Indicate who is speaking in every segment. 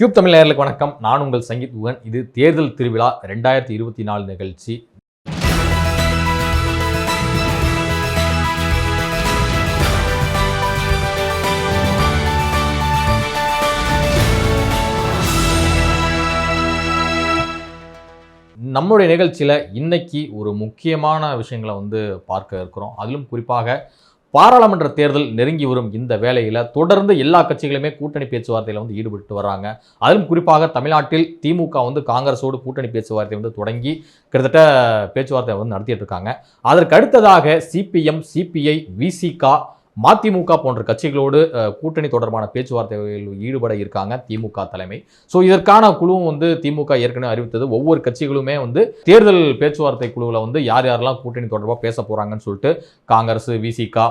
Speaker 1: Cube Tamil நேர்களுக்கு வணக்கம். நான் உங்கள் சங்கீத் முகன் இது தேர்தல் திருவிழா ரெண்டாயிரத்தி இருபத்தி நாலு நிகழ்ச்சி. நம்முடைய நிகழ்ச்சியில் இன்னைக்கு ஒரு முக்கியமான விஷயங்களை வந்து பார்க்க இருக்கிறோம். அதிலும் குறிப்பாக பாராளுமன்ற தேர்தல் நெருங்கி வரும் இந்த வேளையில் தொடர்ந்து எல்லா கட்சிகளுமே கூட்டணி பேச்சுவார்த்தையில் வந்து ஈடுபட்டு வராங்க. அதிலும் குறிப்பாக தமிழ்நாட்டில் திமுக வந்து காங்கிரஸோடு கூட்டணி பேச்சுவார்த்தை வந்து தொடங்கி கிட்டத்தட்ட பேச்சுவார்த்தை வந்து நடத்திட்டு இருக்காங்க. அதற்கு அடுத்ததாக சிபிஎம் சிபிஐ விசிகா மதிமுக போன்ற கட்சிகளோடு கூட்டணி தொடர்பான பேச்சுவார்த்தைகளில் ஈடுபட இருக்காங்க திமுக தலைமை. ஸோ இதற்கான குழுவும் வந்து திமுக ஏற்கனவே அறிவித்தது. ஒவ்வொரு கட்சிகளுமே வந்து தேர்தல் பேச்சுவார்த்தை குழுவில் வந்து யார் யாரெல்லாம் கூட்டணி தொடர்பாக பேச போகிறாங்கன்னு சொல்லிட்டு காங்கிரஸ் விசிகா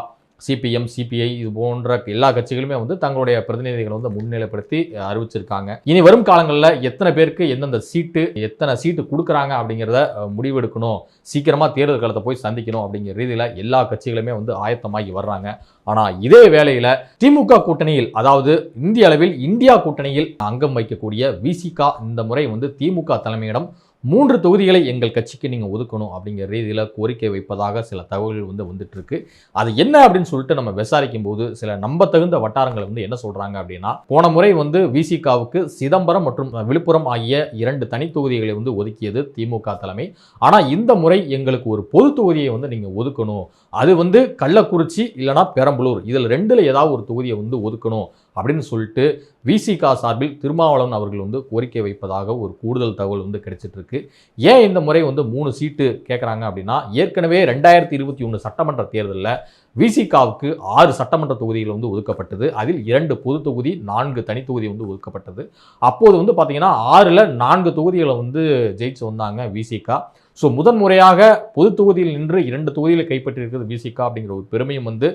Speaker 1: சிபிஎம் சிபிஐ இது போன்ற எல்லா கட்சிகளுமே வந்து தங்களுடைய பிரதிநிதிகளை வந்து முன்னிலைப்படுத்தி அறிவிச்சிருக்காங்க. இனி வரும் காலங்களில் எத்தனை பேருக்கு எந்தெந்த சீட்டு எத்தனை சீட்டு கொடுக்குறாங்க அப்படிங்கிறத முடிவெடுக்கணும். சீக்கிரமாக தேர்தல் காலத்தை போய் சந்திக்கணும் அப்படிங்கிற ரீதியில் எல்லா கட்சிகளுமே வந்து ஆயத்தமாகி வர்றாங்க. ஆனால் இதே வேளையில் திமுக கூட்டணியில் அதாவது இந்திய அளவில் இந்தியா கூட்டணியில் அங்கம் வைக்கக்கூடிய விசிகா இந்த முறை வந்து திமுக தலைமையிடம் மூன்று தொகுதிகளை எங்கள் கட்சிக்கு நீங்கள் ஒதுக்கணும் அப்படிங்கிற ரீதியில் கோரிக்கை வைப்பதாக சில தகவல்கள் வந்து வந்துட்டுருக்கு. அது என்ன அப்படின்னு சொல்லிட்டு நம்ம விசாரிக்கும் போது சில நம்பத்தகுந்த வட்டாரங்கள் வந்து என்ன சொல்கிறாங்க அப்படின்னா போன முறை வந்து விசிகாவுக்கு சிதம்பரம் மற்றும் விழுப்புரம் ஆகிய இரண்டு தனி தொகுதிகளை வந்து ஒதுக்கியது திமுக தலைமை. ஆனால் இந்த முறை எங்களுக்கு ஒரு பொது தொகுதியை வந்து நீங்கள் ஒதுக்கணும். அது வந்து கள்ளக்குறிச்சி இல்லைனா பெரம்பலூர். இதில் ரெண்டில் ஏதாவது ஒரு தொகுதியை வந்து ஒதுக்கணும். அப்படின்னு சொல்லிட்டு விசிகா சார்பில் திருமாவளவன் அவர்கள் வந்து கோரிக்கை வைப்பதாக ஒரு கூடுதல் தகவல் வந்து கிடைச்சிட்ருக்கு. ஏன் இந்த முறை வந்து மூணு சீட்டு கேட்குறாங்க அப்படின்னா ஏற்கனவே ரெண்டாயிரத்தி இருபத்தி ஒன்று சட்டமன்ற தேர்தலில் விசிகாவுக்கு ஆறு சட்டமன்ற தொகுதிகள் வந்து ஒதுக்கப்பட்டது. அதில் இரண்டு பொது தொகுதி நான்கு தனி தொகுதி வந்து ஒதுக்கப்பட்டது. அப்போது வந்து பார்த்திங்கன்னா ஆறில் நான்கு தொகுதிகளை வந்து ஜெயிச்சு வந்தாங்க விசிகா ஸோ முதன்முறையாக பொது தொகுதியில் நின்று இரண்டு தொகுதியில் கைப்பற்றியிருக்கிறது விசிகா அப்படிங்கிற ஒரு பெருமையும் வந்து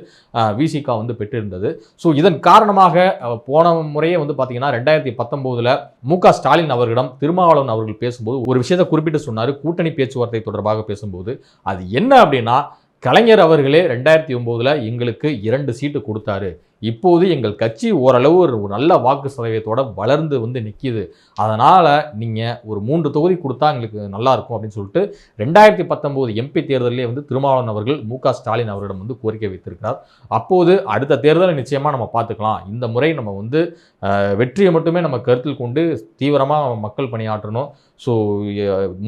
Speaker 1: விசிகா வந்து பெற்றிருந்தது. ஸோ இதன் காரணமாக போன முறையே வந்து பார்த்தீங்கன்னா ரெண்டாயிரத்தி பத்தொம்போதில் மு க ஸ்டாலின் அவர்களிடம் திருமாவளவன் அவர்கள் பேசும்போது ஒரு விஷயத்தை குறிப்பிட்டு சொன்னார். கூட்டணி பேச்சுவார்த்தை தொடர்பாக பேசும்போது அது என்ன அப்படின்னா கலைஞர் அவர்களே ரெண்டாயிரத்தி ஒம்போதில் எங்களுக்கு இரண்டு சீட்டு கொடுத்தாரு. இப்போது எங்கள் கட்சி ஓரளவு ஒரு நல்ல வாக்கு சதவீதத்தோட வளர்ந்து வந்து நிற்கிது அதனால் நீங்கள் ஒரு மூன்று தொகுதி கொடுத்தா எங்களுக்கு நல்லாயிருக்கும் அப்படின்னு சொல்லிட்டு ரெண்டாயிரத்தி பத்தொம்போது எம்பி தேர்தலிலே வந்து திருமாவளவன் அவர்கள் மு ஸ்டாலின் அவரிடம் வந்து கோரிக்கை வைத்திருக்கிறார். அப்போது அடுத்த தேர்தலை நிச்சயமாக நம்ம பார்த்துக்கலாம். இந்த முறை நம்ம வந்து வெற்றியை மட்டுமே நம்ம கருத்தில் கொண்டு தீவிரமாக மக்கள் பணியாற்றணும். ஸோ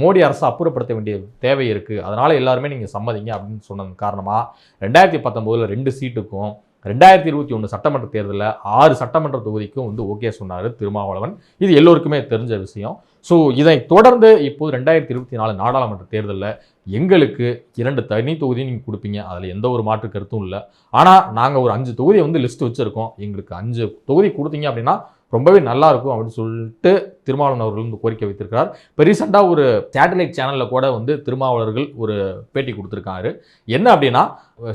Speaker 1: மோடி அரசு அப்புறப்படுத்த வேண்டிய தேவை இருக்குது அதனால் எல்லாருமே நீங்கள் சம்மதிங்க அப்படின்னு சொன்னது காரணமாக ரெண்டாயிரத்தி பத்தொம்போதில் ரெண்டு சீட்டுக்கும் ரெண்டாயிரத்தி இருபத்தி ஒன்று சட்டமன்ற தேர்தலில் ஆறு சட்டமன்ற தொகுதிக்கும் வந்து ஓகே சொன்னார் திருமாவளவன். இது எல்லோருக்குமே தெரிஞ்ச விஷயம். ஸோ இதை தொடர்ந்து இப்போது ரெண்டாயிரத்தி இருபத்தி நாலு நாடாளுமன்ற தேர்தலில் எங்களுக்கு இரண்டு தனி தொகுதி நீங்கள் கொடுப்பீங்க. அதில் எந்த ஒரு மாற்று கருத்தும் இல்லை. ஆனால் நாங்கள் ஒரு அஞ்சு தொகுதியை வந்து லிஸ்ட் வச்சுருக்கோம். எங்களுக்கு அஞ்சு தொகுதி கொடுத்தீங்க அப்படின்னா ரொம்பவே நல்லா இருக்கும் அப்படின்னு சொல்லிட்டு திருமாவளவன் அவர்கள் வந்து கோரிக்கை வைத்திருக்கிறார். இப்போ ரீசெண்டாக ஒரு சேட்டலைட் சேனலில் கூட வந்து திருமாவளர்கள் ஒரு பேட்டி கொடுத்துருக்காரு. என்ன அப்படின்னா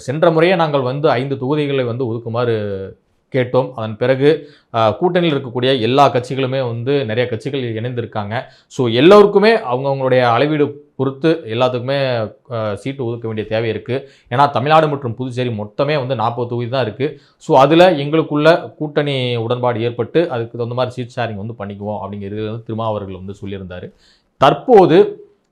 Speaker 1: சென்ற முறையே நாங்கள் வந்து ஐந்து தொகுதிகளை வந்து ஒதுக்குமாறு கேட்டோம். அதன் பிறகு கூட்டணியில் இருக்கக்கூடிய எல்லா கட்சிகளுமே வந்து நிறைய கட்சிகள் இணைந்திருக்காங்க. ஸோ எல்லோருக்குமே அவங்கவுங்களுடைய அளவீடு பொறுத்து எல்லாத்துக்குமே சீட்டு ஒதுக்க வேண்டிய தேவை இருக்குது ஏன்னா தமிழ்நாடு மற்றும் புதுச்சேரி மொத்தமே வந்து நாற்பது தொகுதி தான் இருக்குது ஸோ அதில் எங்களுக்குள்ள கூட்டணி உடன்பாடு ஏற்பட்டு அதுக்கு தகுந்த மாதிரி சீட் ஷேரிங் வந்து பண்ணிக்குவோம் அப்படிங்கிறது வந்து திருமாவர்கள் வந்து சொல்லியிருந்தார். தற்போது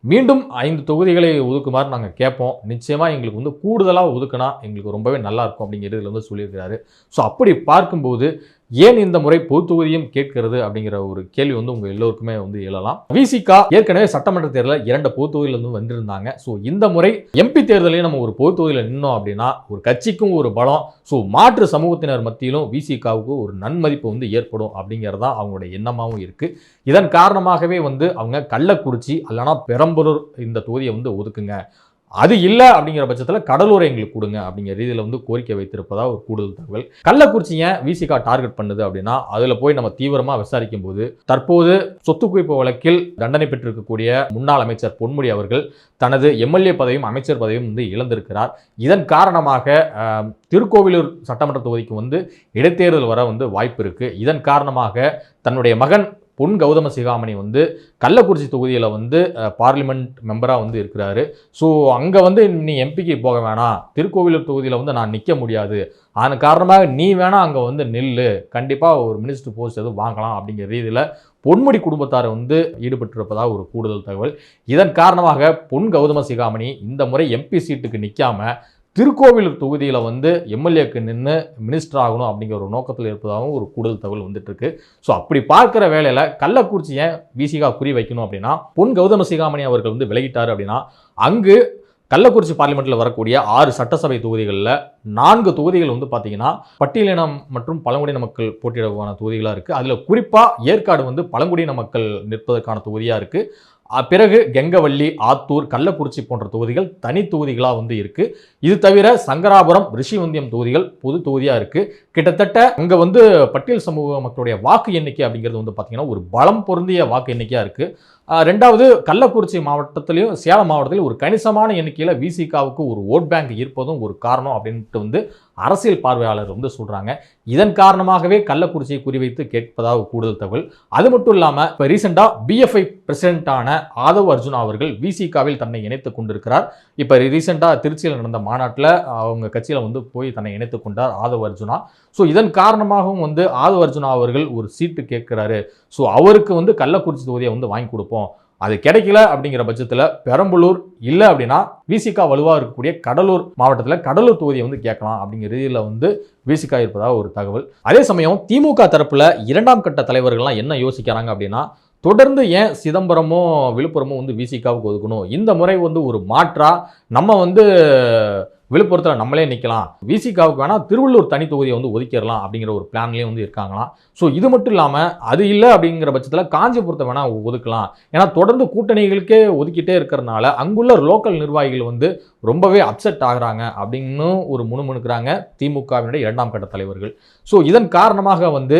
Speaker 1: மீண்டும் ஐந்து தொகுதிகளை ஒதுக்குமாறு நாங்கள் கேட்போம். நிச்சயமாக எங்களுக்கு வந்து கூடுதலாக ஒதுக்குனா எங்களுக்கு ரொம்பவே நல்லாயிருக்கும் அப்படிங்கிறது வந்து சொல்லியிருக்கிறாரு. ஸோ அப்படி பார்க்கும்போது ஏன் இந்த முறை பொது தொகுதியும் கேட்கிறது அப்படிங்கிற ஒரு கேள்வி வந்து உங்க எல்லோருக்குமே வந்து எழலாம். விசிகா ஏற்கனவே சட்டமன்ற தேர்தலில் இரண்டு பொது தொகுதியில் வந்திருந்தாங்க ஸோ இந்த முறை எம்பி தேர்தலையும் நம்ம ஒரு பொது தொகுதியில் நின்னோம் அப்படின்னா ஒரு கட்சிக்கும் ஒரு பலம் ஸோ மாற்று சமூகத்தினர் மத்தியிலும் விசிகாவுக்கு ஒரு நன்மதிப்பு வந்து ஏற்படும் அப்படிங்கிறது தான் அவங்களுடைய எண்ணமாகவும் இருக்கு. இதன் காரணமாகவே வந்து அவங்க கள்ளக்குறிச்சி அல்லனா பெரம்பலூர் இந்த தொகுதியை வந்து ஒதுக்குங்க. அது இல்லை அப்படிங்கிற பட்சத்தில் கடலூரை எங்களுக்கு கொடுங்க அப்படிங்கிற ரீதியில் வந்து கோரிக்கை வைத்திருப்பதா ஒரு கூடுதல் தகவல். கள்ளக்குறிச்சியை விசிகா டார்கெட் பண்ணுது அப்படின்னா அதில் போய் நம்ம தீவிரமாக விசாரிக்கும் போது தற்போது சொத்து குவிப்பு வழக்கில் தண்டனை பெற்றிருக்கக்கூடிய முன்னாள் அமைச்சர் பொன்முடி அவர்கள் தனது எம்எல்ஏ பதவியும் அமைச்சர் பதவியும் வந்து இழந்திருக்கிறார். இதன் காரணமாக திருக்கோவிலூர் சட்டமன்ற தொகுதிக்கு வந்து இடைத்தேர்தல் வர வந்து வாய்ப்பு இருக்குது இதன் காரணமாக தன்னுடைய மகன் பொன் கௌதம சிகாமணி வந்து கள்ளக்குறிச்சி தொகுதியில் வந்து பார்லிமெண்ட் மெம்பராக வந்து இருக்கிறாரு. ஸோ அங்கே வந்து நீ எம்பிக்கு போக வேணாம். திருக்கோவிலூர் தொகுதியில் வந்து நான் நிற்க முடியாது. அதன் காரணமாக நீ வேணால் அங்கே வந்து நில்லு. கண்டிப்பாக ஒரு மினிஸ்டர் போஸ்ட் எதுவும் வாங்கலாம் அப்படிங்கிற ரீதியில் பொன்முடி குடும்பத்தார் வந்து ஈடுபட்டிருப்பதாக ஒரு கூடுதல் தகவல். இதன் காரணமாக பொன் கௌதம சிகாமணி இந்த முறை எம்பி சீட்டுக்கு நிற்காம திருக்கோவிலூர் தொகுதியில் வந்து எம்எல்ஏக்கு நின்று மினிஸ்டர் ஆகணும் அப்படிங்கிற ஒரு நோக்கத்தில் இருப்பதாகவும் ஒரு கூடுதல் தகவல் வந்துட்டுருக்கு. ஸோ அப்படி பார்க்குற வேலையில் கள்ளக்குறிச்சி ஏன் விசிகா குறி வைக்கணும் அப்படின்னா பொன் கௌதம சிகாமணி அவர்கள் வந்து விலகிட்டார் அப்படின்னா அங்கு கள்ளக்குறிச்சி பார்லிமெண்ட்டில் வரக்கூடிய ஆறு சட்டசபை தொகுதிகளில் நான்கு தொகுதிகள் வந்து பார்த்தீங்கன்னா பட்டியலினம் மற்றும் பழங்குடியின மக்கள் போட்டியிடவான தொகுதிகளாக இருக்குது அதில் குறிப்பாக ஏற்காடு வந்து பழங்குடியின மக்கள் நிற்பதற்கான தொகுதியாக இருக்குது பிறகு கெங்கவள்ளி ஆத்தூர் கள்ளக்குறிச்சி போன்ற தொகுதிகள் தனி தொகுதிகளாக வந்து இருக்குது இது தவிர சங்கராபுரம் ரிஷிவந்தியம் தொகுதிகள் பொது தொகுதியாக இருக்குது கிட்டத்தட்ட அங்கே வந்து பட்டியல் சமூக மக்களுடைய வாக்கு எண்ணிக்கை அப்படிங்கிறது வந்து பார்த்திங்கன்னா ஒரு பலம் பொருந்திய வாக்கு எண்ணிக்கையாக இருக்குது ரெண்டாவது கள்ளக்குறிச்சி மாவட்டத்திலையும் சேலம் மாவட்டத்திலும் ஒரு கணிசமான எண்ணிக்கையில் விசிகாவுக்கு ஒரு ஓட் பேங்க் இருப்பதும் ஒரு காரணம் அப்படின்ட்டு வந்து அரசியல் பார்வையாளர் வந்து சொல்கிறாங்க இதன் காரணமாகவே கள்ளக்குறிச்சியை குறிவைத்து கேட்பதாக கூடுதல் தகவல். அது மட்டும் இல்லாமல் இப்போ ரீசெண்டாக பிஎஃப்ஐ பிரசிடென்ட்டான ஆதவ் அர்ஜுனா அவர்கள் விசிகாவில் தன்னை இணைத்து கொண்டிருக்கிறார். இப்போ ரீசெண்டாக திருச்சியில் நடந்த மாநாட்டில் அவங்க கட்சியில் வந்து போய் தன்னை இணைத்து கொண்டார் ஆதவ் அர்ஜுனா. ஸோ இதன் காரணமாகவும் வந்து ஆதவ் அர்ஜுனா அவர்கள் ஒரு சீட்டு கேட்குறாரு. ஸோ அவருக்கு வந்து கள்ளக்குறிச்சி தொகுதியை வந்து வாங்கி கொடுப்போம். அது கிடைக்கல அப்படிங்கிற பட்சத்தில் பெரம்பலூர் இல்லை அப்படின்னா விசிகா வலுவாக இருக்கக்கூடிய கடலூர் மாவட்டத்தில் கடலூர் தொகுதியை வந்து கேட்கலாம் அப்படிங்கிற ரீதியில் வந்து விசிகா இருப்பதாக ஒரு தகவல். அதே சமயம் திமுக தரப்பில் இரண்டாம் கட்ட தலைவர்கள்லாம் என்ன யோசிக்கிறாங்க அப்படின்னா தொடர்ந்து ஏன் சிதம்பரமும் விழுப்புரமும் வந்து விசிகாவுக்கு ஒதுக்கணும்? இந்த முறை வந்து ஒரு மாற்றாக நம்ம வந்து விழுப்புரத்தில் நம்மளே நிற்கலாம் விசிகாவுக்கு வேணால் திருவள்ளூர் தனி தொகுதியை வந்து ஒதுக்கிடலாம் அப்படிங்கிற ஒரு பிளான்லேயும் வந்து இருக்காங்களாம். ஸோ இது மட்டும் இல்லாமல் அது இல்லை அப்படிங்கிற பட்சத்தில் காஞ்சிபுரத்தை வேணால் ஒதுக்கலாம். ஏன்னா தொடர்ந்து கூட்டணிகளுக்கே ஒதுக்கிட்டே இருக்கிறனால அங்குள்ள லோக்கல் நிர்வாகிகள் வந்து ரொம்பவே அப்செட் ஆகுறாங்க அப்படின்னு ஒரு முணுமுணுக்கிறாங்க திமுகவினுடைய இரண்டாம் கட்ட தலைவர்கள். ஸோ இதன் காரணமாக வந்து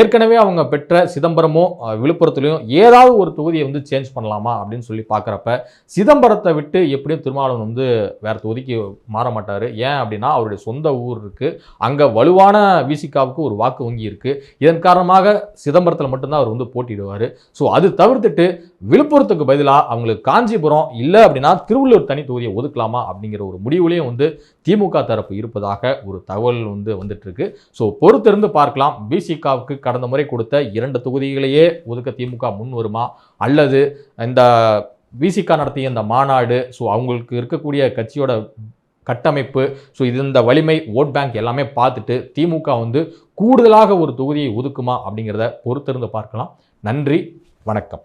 Speaker 1: ஏற்கனவே அவங்க பெற்ற சிதம்பரமோ விழுப்புரத்துலையும் ஏதாவது ஒரு தொகுதியை வந்து சேஞ்ச் பண்ணலாமா அப்படின்னு சொல்லி பார்க்குறப்ப சிதம்பரத்தை விட்டு எப்படியும் திருமாவளவன் வந்து வேறு தொகுதிக்கு மாற மாட்டார் ஏன் அப்படின்னா அவருடைய சொந்த ஊர் இருக்குது அங்கே வலுவான விசிகாவுக்கு ஒரு வாக்கு வங்கி இருக்குது இதன் காரணமாக சிதம்பரத்தில் மட்டும்தான் அவர் வந்து போட்டிடுவார் ஸோ அது தவிர்த்துட்டு விழுப்புரத்துக்கு பதிலாக அவங்களுக்கு காஞ்சிபுரம் இல்லை அப்படின்னா திருவள்ளூர் தனி தொகுதியை ஒதுக்கலாமா அப்படிங்கிற ஒரு முடிவுலையும் வந்து திமுக தரப்பு இருப்பதாக ஒரு தகவல் வந்து வந்துட்டுருக்கு. ஸோ பொறுத்திருந்து பார்க்கலாம். பிசிகாவுக்கு கடந்த முறை கொடுத்த இரண்டு தொகுதிகளையே ஒதுக்க திமுக முன் வருமா? அல்லது இந்த விசிகா நடத்திய இந்த மாநாடு ஸோ அவங்களுக்கு இருக்கக்கூடிய கட்சியோட கட்டமைப்பு ஸோ இது இந்த வலிமை ஓட் பேங்க் எல்லாமே பார்த்துட்டு திமுக வந்து கூடுதலாக ஒரு தொகுதியை ஒதுக்குமா அப்படிங்கிறத பொறுத்திருந்து பார்க்கலாம். நன்றி வணக்கம்.